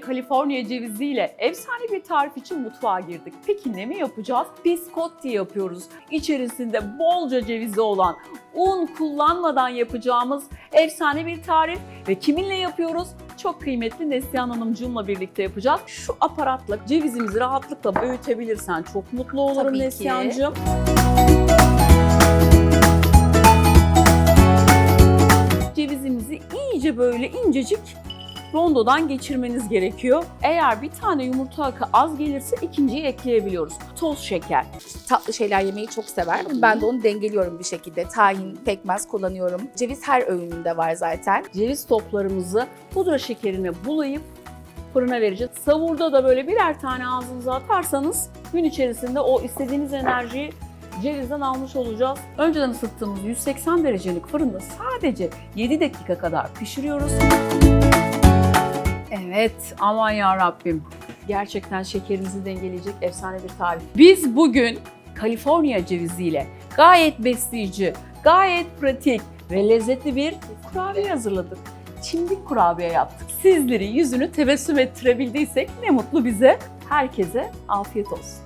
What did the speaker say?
Kaliforniya ceviziyle efsane bir tarif için mutfağa girdik. Peki ne mi yapacağız? Biscotti yapıyoruz. İçerisinde bolca cevizi olan, un kullanmadan yapacağımız efsane bir tarif. Ve kiminle yapıyoruz? Çok kıymetli Neslihan Hanımcığımla birlikte yapacağız. Şu aparatla cevizimizi rahatlıkla öğütebilirsen çok mutlu olurum Tabii. Neslihan'cığım. Cevizimizi iyice böyle incecik rondodan geçirmeniz gerekiyor. Eğer bir tane yumurta akı az gelirse ikinciyi ekleyebiliyoruz. Toz şeker. Tatlı şeyler yemeyi çok sever. Ben de onu dengeliyorum bir şekilde. Tahin, pekmez kullanıyorum. Ceviz her öğünümde var zaten. Ceviz toplarımızı pudra şekerine bulayıp fırına vereceğiz. Savurda da böyle birer tane ağzınıza atarsanız gün içerisinde o istediğiniz enerjiyi cevizden almış olacağız. Önceden ısıttığımız 180 derecelik fırında sadece 7 dakika kadar pişiriyoruz. Evet, aman ya Rabbim. Gerçekten şekerinizi dengeleyecek efsane bir tarif. Biz bugün Kaliforniya ceviziyle gayet besleyici, gayet pratik ve lezzetli bir kurabiye hazırladık. Çimdik kurabiye yaptık. Sizlerin yüzünü tebessüm ettirebildiysek ne mutlu bize. Herkese afiyet olsun.